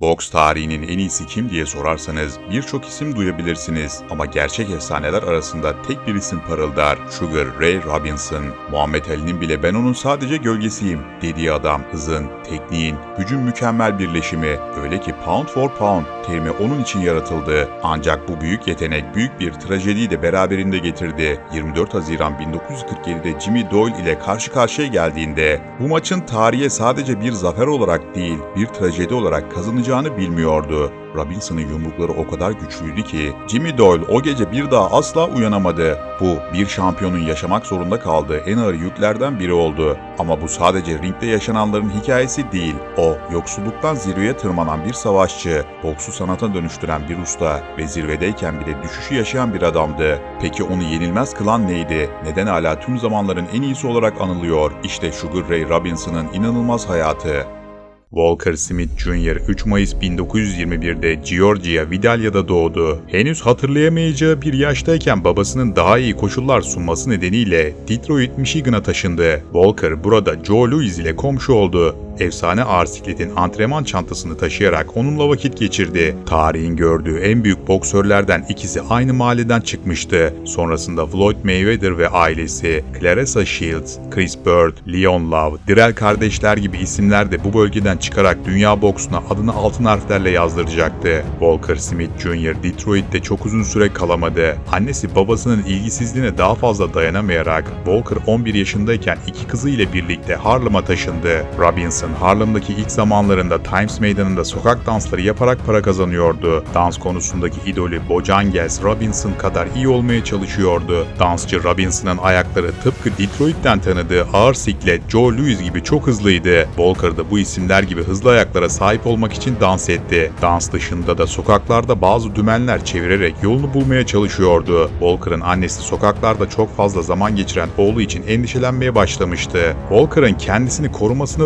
Boks tarihinin en iyisi kim diye sorarsanız birçok isim duyabilirsiniz ama gerçek efsaneler arasında tek bir isim parıldar. Sugar Ray Robinson. Muhammed Ali'nin bile ben onun sadece gölgesiyim dediği adam hızın, tekniğin, gücün mükemmel birleşimi. Öyle ki pound for pound terimi onun için yaratıldı. Ancak bu büyük yetenek büyük bir trajediyi de beraberinde getirdi. 24 Haziran 1947'de Jimmy Doyle ile karşı karşıya geldiğinde bu maçın tarihe sadece bir zafer olarak değil bir trajedi olarak kazanacağını bilmiyordu. Robinson'ın yumrukları o kadar güçlüydü ki Jimmy Doyle o gece bir daha asla uyanamadı. Bu bir şampiyonun yaşamak zorunda kaldığı en ağır yüklerden biri oldu. Ama bu sadece ringde yaşananların hikayesi değil. O yoksulluktan zirveye tırmanan bir savaşçı, boksu sanata dönüştüren bir usta ve zirvedeyken bile düşüşü yaşayan bir adamdı. Peki onu yenilmez kılan neydi? Neden hala tüm zamanların en iyisi olarak anılıyor? İşte Sugar Ray Robinson'ın inanılmaz hayatı. Walker Smith Jr. 3 Mayıs 1921'de Georgia Vidalya'da doğdu. Henüz hatırlayamayacağı bir yaştayken babasının daha iyi koşullar sunması nedeniyle Detroit, Michigan'a taşındı. Walker burada Joe Louis ile komşu oldu. Efsane ağır sikletin antrenman çantasını taşıyarak onunla vakit geçirdi. Tarihin gördüğü en büyük boksörlerden ikisi aynı mahalleden çıkmıştı. Sonrasında Floyd Mayweather ve ailesi, Clarissa Shields, Chris Bird, Leon Love, Dirrell kardeşler gibi isimler de bu bölgeden çıkarak dünya boksuna adını altın harflerle yazdıracaktı. Walker Smith Jr. Detroit'te çok uzun süre kalamadı. Annesi babasının ilgisizliğine daha fazla dayanamayarak Walker 11 yaşındayken iki kızı ile birlikte Harlem'a taşındı. Robinson Harlem'daki ilk zamanlarında Times Meydanı'nda sokak dansları yaparak para kazanıyordu. Dans konusundaki idolü Bojangles Robinson kadar iyi olmaya çalışıyordu. Dansçı Robinson'ın ayakları tıpkı Detroit'ten tanıdığı ağır siklet Joe Louis gibi çok hızlıydı. Walker da bu isimler gibi hızlı ayaklara sahip olmak için dans etti. Dans dışında da sokaklarda bazı dümenler çevirerek yolunu bulmaya çalışıyordu. Walker'ın annesi sokaklarda çok fazla zaman geçiren oğlu için endişelenmeye başlamıştı. Walker'ın kendisini korumasını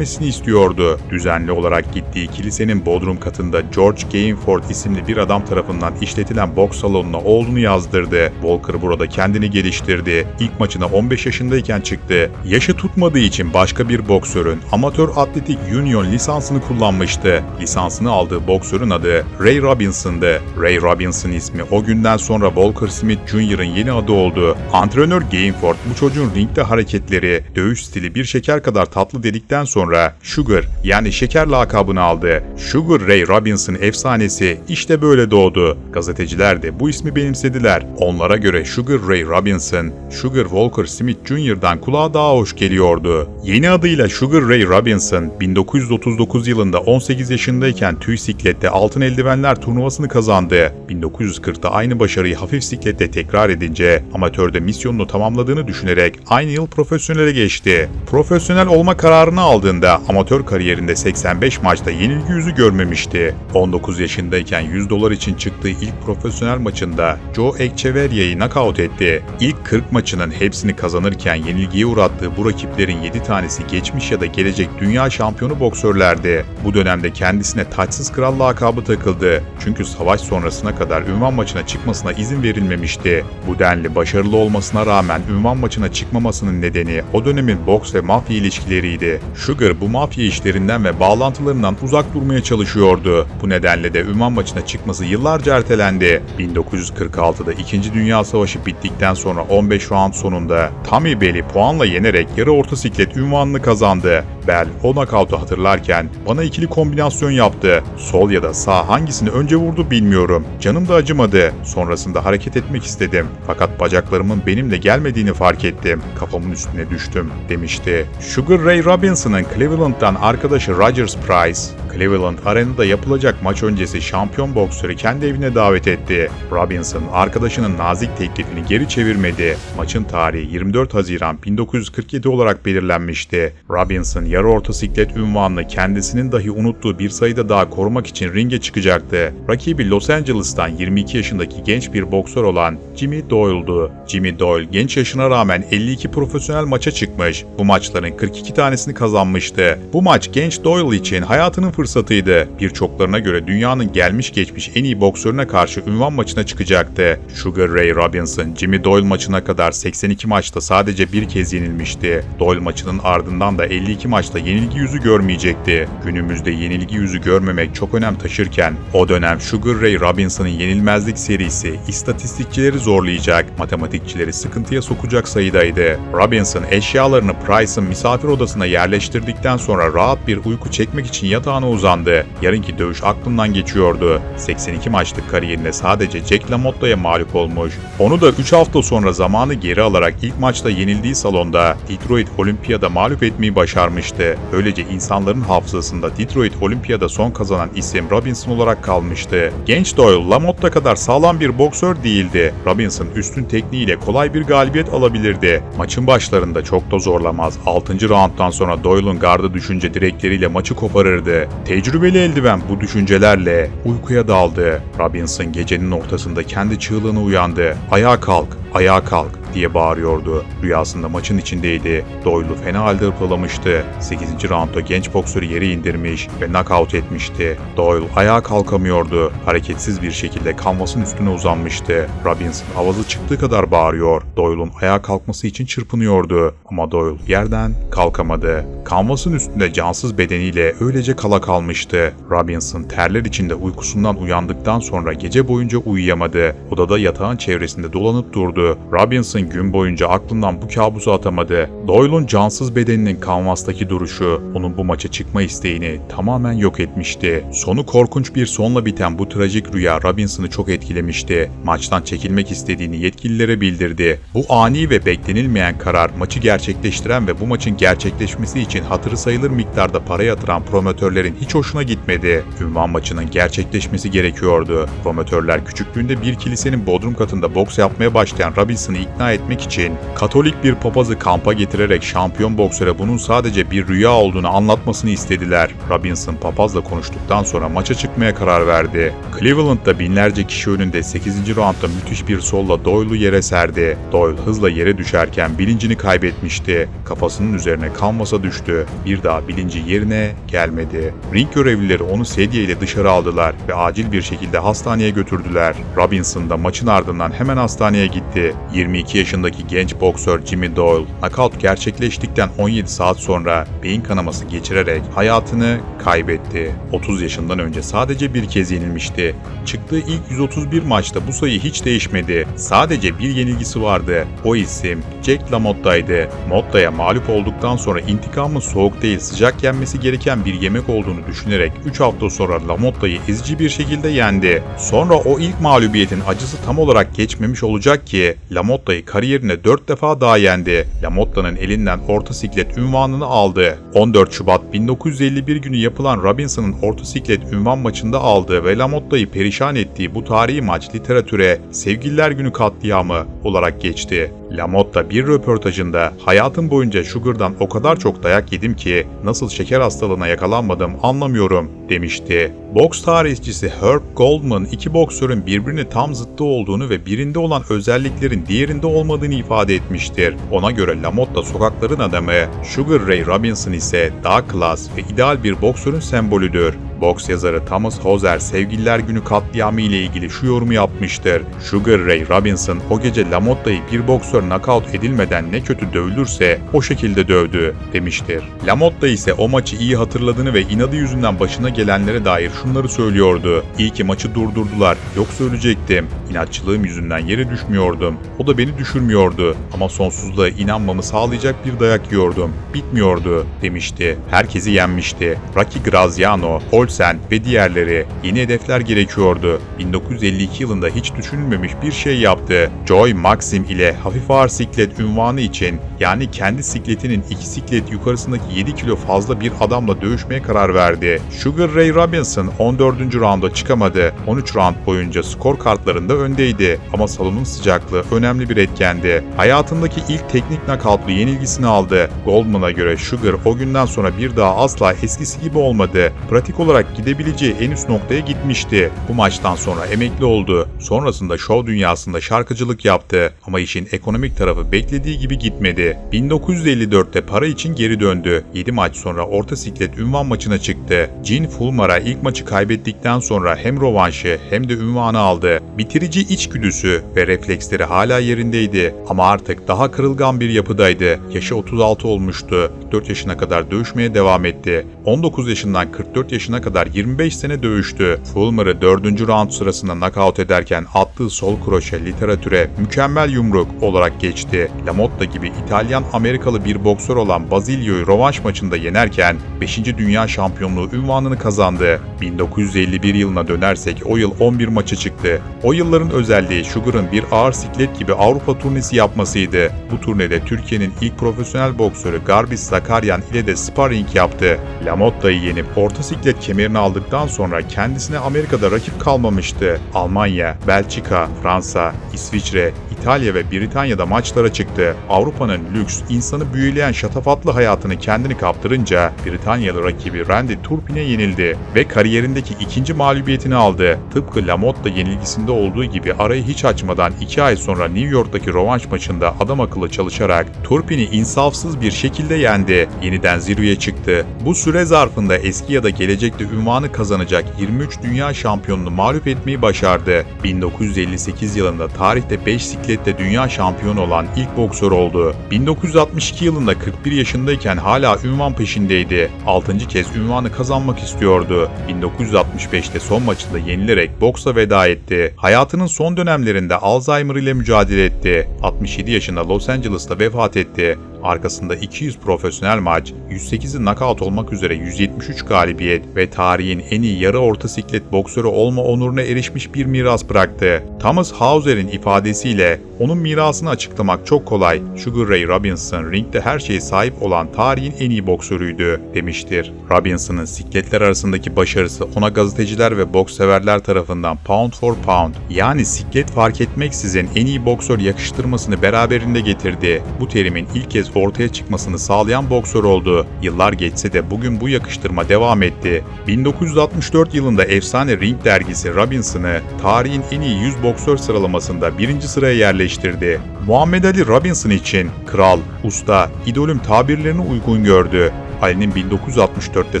öğrenmesini istiyordu. Düzenli olarak gittiği kilisenin bodrum katında George Gainford isimli bir adam tarafından işletilen boks salonuna oğlunu yazdırdı. Walker burada kendini geliştirdi. İlk maçına 15 yaşındayken çıktı. Yaşı tutmadığı için başka bir boksörün amatör atletik union lisansını kullanmıştı. Lisansını aldığı boksörün adı Ray Robinson'dı. Ray Robinson ismi o günden sonra Walker Smith Jr.'ın yeni adı oldu. Antrenör Gainford bu çocuğun ringde hareketleri, dövüş stili bir şeker kadar tatlı dedikten sonra Sugar yani şeker lakabını aldı. Sugar Ray Robinson efsanesi işte böyle doğdu. Gazeteciler de bu ismi benimsediler. Onlara göre Sugar Ray Robinson, Sugar Walker Smith Jr.'dan kulağa daha hoş geliyordu. Yeni adıyla Sugar Ray Robinson 1939 yılında 18 yaşındayken tüy siklette altın eldivenler turnuvasını kazandı. 1940'ta aynı başarıyı hafif siklette tekrar edince amatörde misyonunu tamamladığını düşünerek aynı yıl profesyonele geçti. Profesyonel olma kararını aldığında amatör kariyerinde 85 maçta yenilgi yüzü görmemişti. 19 yaşındayken 100 dolar için çıktığı ilk profesyonel maçında Joe Echeverria'yı knockout etti. İlk 40 maçının hepsini kazanırken yenilgiye uğrattığı bu rakiplerin 7 tanesi geçmiş ya da gelecek dünya şampiyonu boksörlerdi. Bu dönemde kendisine taçsız kral lakabı takıldı. Çünkü savaş sonrasına kadar ünvan maçına çıkmasına izin verilmemişti. Bu denli başarılı olmasına rağmen ünvan maçına çıkmamasının nedeni o dönemin boks ve mafya ilişkileriydi. Sugar bu mafya işlerinden ve bağlantılarından uzak durmaya çalışıyordu. Bu nedenle de ünvan maçına çıkması yıllarca ertelendi. 1946'da 2. Dünya Savaşı bittikten sonra 15 round sonunda Tommy Bell'i puanla yenerek yarı orta siklet ünvanını kazandı. Bell o knockout'u hatırlarken bana ikili kombinasyon yaptı. Sol ya da sağ hangisini önce vurdu bilmiyorum. Canım da acımadı. Sonrasında hareket etmek istedim. Fakat bacaklarımın benimle gelmediğini fark ettim. Kafamın üstüne düştüm demişti. Sugar Ray Robinson'ın Cleveland'dan arkadaşı Rogers Price, Cleveland Arena'da yapılacak maç öncesi şampiyon boksörü kendi evine davet etti. Robinson arkadaşının nazik teklifini geri çevirmedi. Maçın tarihi 24 Haziran 1947 olarak belirlenmişti. Robinson yarı orta siklet ünvanını kendisinin dahi unuttuğu bir sayıda daha korumak için ringe çıkacaktı. Rakibi Los Angeles'tan 22 yaşındaki genç bir boksör olan Jimmy Doyle'du. Jimmy Doyle genç yaşına rağmen 52 profesyonel maça çıkmış. Bu maçların 42 tanesini kazanmıştı. Bu maç genç Doyle için hayatının fırsatıydı. Birçoklarına göre dünyanın gelmiş geçmiş en iyi boksörüne karşı ünvan maçına çıkacaktı. Sugar Ray Robinson, Jimmy Doyle maçına kadar 82 maçta sadece bir kez yenilmişti. Doyle maçının ardından da 52 maçta yenilgi yüzü görmeyecekti. Günümüzde yenilgi yüzü görmemek çok önem taşırken o dönem Sugar Ray Robinson'ın yenilmezlik serisi istatistikçileri zorlayacak, matematikçileri sıkıntıya sokacak sayıdaydı. Robinson eşyalarını Price'ın misafir odasına yerleştirdikten sonra rahat bir uyku çekmek için yatağına uzandı. Yarınki dövüş aklından geçiyordu. 82 maçlık kariyerinde sadece Jack LaMotta'ya mağlup olmuş. Onu da 3 hafta sonra zamanı geri alarak ilk maçta yenildiği salonda Detroit Olimpiyada mağlup etmeyi başarmıştı. Böylece insanların hafızasında Detroit Olimpiyada son kazanan isim Robinson olarak kalmıştı. Genç Doyle, LaMotta kadar sağlam bir boksör değildi. Robinson üstün tekniğiyle kolay bir galibiyet alabilirdi. Maçın başlarında çok da zorlamaz. 6. rounddan sonra Doyle'un gardı düşünce direkleriyle maçı koparırdı. Tecrübeli eldiven bu düşüncelerle uykuya daldı. Robinson gecenin ortasında kendi çığlığına uyandı. Ayağa kalk, ayağa kalk diye bağırıyordu. Rüyasında maçın içindeydi. Doyle'u fena halde hırpalamıştı. 8. roundda genç boksörü yere indirmiş ve knockout etmişti. Doyle ayağa kalkamıyordu. Hareketsiz bir şekilde kanvasın üstüne uzanmıştı. Robinson avazı çıktığı kadar bağırıyor. Doyle'un ayağa kalkması için çırpınıyordu. Ama Doyle yerden kalkamadı. Kanvasın üstünde cansız bedeniyle öylece kala kalmıştı. Robinson terler içinde uykusundan uyandıktan sonra gece boyunca uyuyamadı. Odada yatağın çevresinde dolanıp durdu. Robinson gün boyunca aklından bu kabusu atamadı. Doyle'un cansız bedeninin kanvastaki duruşu onun bu maça çıkma isteğini tamamen yok etmişti. Sonu korkunç bir sonla biten bu trajik rüya Robinson'ı çok etkilemişti. Maçtan çekilmek istediğini yetkililere bildirdi. Bu ani ve beklenilmeyen karar maçı gerçekleştiren ve bu maçın gerçekleşmesi için hatırı sayılır miktarda para yatıran promotörlerin hiç hoşuna gitmedi. Ünvan maçının gerçekleşmesi gerekiyordu. Promotörler küçüklüğünde bir kilisenin bodrum katında boks yapmaya başlayan Robinson'ı ikna etmek için Katolik bir papazı kampa getirerek şampiyon boksöre bunun sadece bir rüya olduğunu anlatmasını istediler. Robinson papazla konuştuktan sonra maça çıkmaya karar verdi. Cleveland'da binlerce kişi önünde 8. roundda müthiş bir solla Doyle'u yere serdi. Doyle hızla yere düşerken bilincini kaybetmişti. Kafasının üzerine kanvasa düştü. Bir daha bilinci yerine gelmedi. Ring görevlileri onu sedye ile dışarı aldılar ve acil bir şekilde hastaneye götürdüler. Robinson da maçın ardından hemen hastaneye gitti. 22 yaşındaki genç boksör Jimmy Doyle, knockout gerçekleştikten 17 saat sonra beyin kanaması geçirerek hayatını kaybetti. 30 yaşından önce sadece bir kez yenilmişti. Çıktığı ilk 131 maçta bu sayı hiç değişmedi. Sadece bir yenilgisi vardı. O isim Jack LaMotta'ydı. Motta'ya mağlup olduktan sonra intikamın soğuk değil sıcak yenmesi gereken bir yemek olduğunu düşünerek 3 hafta sonra LaMotta'yı ezici bir şekilde yendi. Sonra o ilk mağlubiyetin acısı tam olarak geçmemiş olacak ki LaMotta'yı kariyerine 4 defa daha yendi. LaMotta'nın elinden orta siklet ünvanını aldı. 14 Şubat 1951 günü yapılan Robinson'ın orta siklet ünvan maçında aldığı ve LaMotta'yı perişan ettiği bu tarihi maç literatüre Sevgililer Günü katliamı olarak geçti. LaMotta bir röportajında hayatım boyunca Sugar'dan o kadar çok dayak yedim ki nasıl şeker hastalığına yakalanmadım anlamıyorum demişti. Boks tarihçisi Herb Goldman iki boksörün birbirine tam zıttı olduğunu ve birinde olan özelliklerin diğerinde olmadığını ifade etmiştir. Ona göre LaMotta sokakların adamı, Sugar Ray Robinson ise daha klas ve ideal bir boksörün sembolüdür. Boks yazarı Thomas Hozer Sevgililer Günü katliamı ile ilgili şu yorumu yapmıştır. Sugar Ray Robinson o gece LaMotta'yı bir boksör knockout edilmeden ne kötü dövülürse o şekilde dövdü demiştir. LaMotta ise o maçı iyi hatırladığını ve inadı yüzünden başına gelenlere dair şunları söylüyordu. İyi ki maçı durdurdular yoksa ölecektim. İnatçılığım yüzünden yere düşmüyordum. O da beni düşürmüyordu ama sonsuzluğa inanmamı sağlayacak bir dayak yiyordum. Bitmiyordu demişti. Herkesi yenmişti. Rocky Graziano, Olsen ve diğerleri yeni hedefler gerekiyordu. 1952 yılında hiç düşünülmemiş bir şey yaptı. Joy Maxim ile hafif ağır siklet ünvanı için yani kendi sikletinin iki siklet yukarısındaki 7 kilo fazla bir adamla dövüşmeye karar verdi. Sugar Ray Robinson 14. rounda çıkamadı. 13 round boyunca skor kartlarında öndeydi ama salonun sıcaklığı önemli bir etkendi. Hayatındaki ilk teknik nakavtlı yenilgisini aldı. Goldman'a göre Sugar o günden sonra bir daha asla eskisi gibi olmadı. Pratik olarak olarak gidebileceği en üst noktaya gitmişti. Bu maçtan sonra emekli oldu. Sonrasında şov dünyasında şarkıcılık yaptı ama işin ekonomik tarafı beklediği gibi gitmedi. 1954'te para için geri döndü. 7 maç sonra orta siklet ünvan maçına çıktı. Jean Fulmer'a ilk maçı kaybettikten sonra hem rovanşı hem de ünvanı aldı. Bitirici içgüdüsü ve refleksleri hala yerindeydi ama artık daha kırılgan bir yapıdaydı. Yaşı 36 olmuştu. 4 yaşına kadar dövüşmeye devam etti. 19 yaşından 44 yaşına kadar 25 sene dövüştü. Fulmer'ı 4. round sırasında knockout ederken attığı sol kroşe literatüre mükemmel yumruk olarak geçti. Lamotta gibi İtalyan Amerikalı bir boksör olan Basilio'yu rövanş maçında yenerken 5. Dünya Şampiyonluğu ünvanını kazandı. 1951 yılına dönersek o yıl 11 maça çıktı. O yılların özelliği Sugar'ın bir ağır siklet gibi Avrupa turnesi yapmasıydı. Bu turnede Türkiye'nin ilk profesyonel boksörü Garbis Zakaryan ile de sparring yaptı. Lamotta'yı yenip orta siklet kemerini aldıktan sonra kendisine Amerika'da rakip kalmamıştı. Almanya, Belçika, Fransa, İsviçre, İtalya ve Britanya'da maçlara çıktı. Avrupa'nın lüks, insanı büyüleyen şatafatlı hayatını kendini kaptırınca Britanyalı rakibi Randy Turpin'e yenildi ve kariyerindeki ikinci mağlubiyetini aldı. Tıpkı Lamotta yenilgisinde olduğu gibi arayı hiç açmadan 2 ay sonra New York'taki rövanş maçında adam akıllı çalışarak Turpin'i insafsız bir şekilde yendi. Yeniden zirveye çıktı. Bu süre zarfında eski ya da gelecekte ünvanı kazanacak 23 dünya şampiyonunu mağlup etmeyi başardı. 1958 yılında tarihte 5 siklette dünya şampiyonu olan ilk boksör oldu. 1962 yılında 41 yaşındayken hala ünvan peşindeydi. 6. kez ünvanı kazanmak istiyordu. 1965'te son maçında yenilerek boksa veda etti. Hayatının son dönemlerinde Alzheimer ile mücadele etti. 67 yaşında Los Angeles'ta vefat etti. Arkasında 200 profesyonel maç, 108'i knockout olmak üzere 173 galibiyet ve tarihin en iyi yarı orta siklet boksörü olma onuruna erişmiş bir miras bıraktı. Thomas Hauser'in ifadesiyle onun mirasını açıklamak çok kolay. Sugar Ray Robinson ringde her şeye sahip olan tarihin en iyi boksörüydü demiştir. Robinson'ın sikletler arasındaki başarısı ona gazeteciler ve boks severler tarafından pound for pound yani siklet fark etmeksizin en iyi boksör yakıştırmasını beraberinde getirdi. Bu terimin ilk kez ortaya çıkmasını sağlayan boksör oldu. Yıllar geçse de bugün bu yakıştırma devam etti. 1964 yılında efsane Ring dergisi Robinson'ı tarihin en iyi 100 boksör sıralamasında birinci sıraya yerleştirdi. Muhammed Ali Robinson için kral, usta, idolüm tabirlerini uygun gördü. Ali'nin 1964'te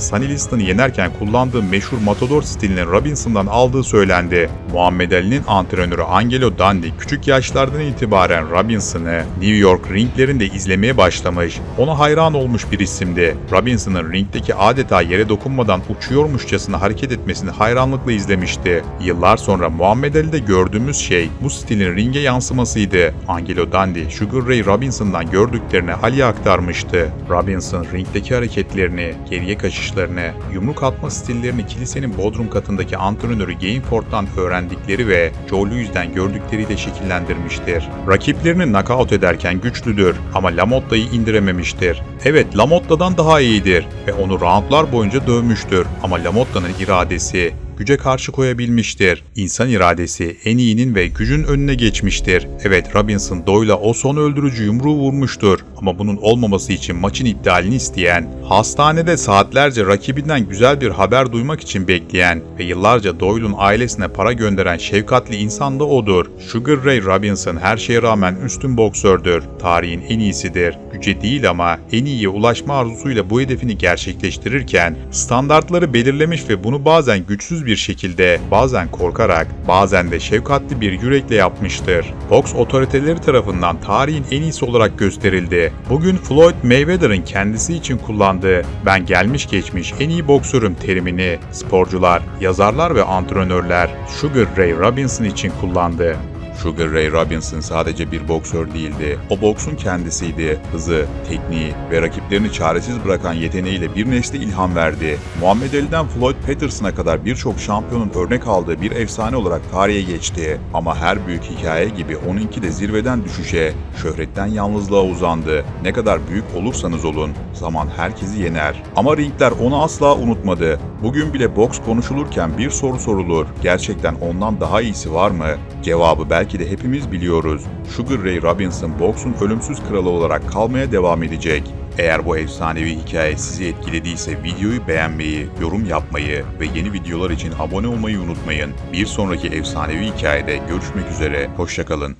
Sonny Liston'ı yenerken kullandığı meşhur Matador stilinin Robinson'dan aldığı söylendi. Muhammed Ali'nin antrenörü Angelo Dandi küçük yaşlardan itibaren Robinson'ı New York ringlerinde izlemeye başlamış, ona hayran olmuş bir isimdi. Robinson'ın ringdeki adeta yere dokunmadan uçuyormuşçasına hareket etmesini hayranlıkla izlemişti. Yıllar sonra Muhammed Ali'de gördüğümüz şey bu stilin ringe yansımasıydı. Angelo Dandi, Sugar Ray Robinson'dan gördüklerini Ali'ye aktarmıştı. Robinson ringdeki hareketlerini, geriye kaçışlarını, yumruk atma stillerini kilisenin bodrum katındaki antrenörü Gainford'dan öğrendikleri ve Joe Louis'den gördükleriyle şekillendirmiştir. Rakiplerini knockout ederken güçlüdür ama Lamotta'yı indirememiştir. Evet Lamotta'dan daha iyidir ve onu roundlar boyunca dövmüştür ama Lamotta'nın iradesi, güce karşı koyabilmiştir. İnsan iradesi en iyinin ve gücün önüne geçmiştir. Evet Robinson Doyle'a o son öldürücü yumruğu vurmuştur ama bunun olmaması için maçın iptalini isteyen, hastanede saatlerce rakibinden güzel bir haber duymak için bekleyen ve yıllarca Doyle'un ailesine para gönderen şefkatli insan da odur. Sugar Ray Robinson her şeye rağmen üstün boksördür. Tarihin en iyisidir. Güce değil ama en iyiye ulaşma arzusuyla bu hedefini gerçekleştirirken standartları belirlemiş ve bunu bazen güçsüz bir şekilde, bazen korkarak, bazen de şefkatli bir yürekle yapmıştır. Boks otoriteleri tarafından tarihin en iyisi olarak gösterildi. Bugün Floyd Mayweather'ın kendisi için kullandığı ben gelmiş geçmiş en iyi boksörüm terimini sporcular, yazarlar ve antrenörler Sugar Ray Robinson için kullandı. Sugar Ray Robinson sadece bir boksör değildi. O boksun kendisiydi. Hızı, tekniği ve rakiplerini çaresiz bırakan yeteneğiyle bir nesle ilham verdi. Muhammed Ali'den Floyd Patterson'a kadar birçok şampiyonun örnek aldığı bir efsane olarak tarihe geçti. Ama her büyük hikaye gibi onunki de zirveden düşüşe, şöhretten yalnızlığa uzandı. Ne kadar büyük olursanız olun, zaman herkesi yener. Ama ringler onu asla unutmadı. Bugün bile boks konuşulurken bir soru sorulur. Gerçekten ondan daha iyisi var mı? Cevabı belki de hepimiz biliyoruz. Sugar Ray Robinson boksun ölümsüz kralı olarak kalmaya devam edecek. Eğer bu efsanevi hikaye sizi etkilediyse videoyu beğenmeyi, yorum yapmayı ve yeni videolar için abone olmayı unutmayın. Bir sonraki efsanevi hikayede görüşmek üzere, hoşçakalın.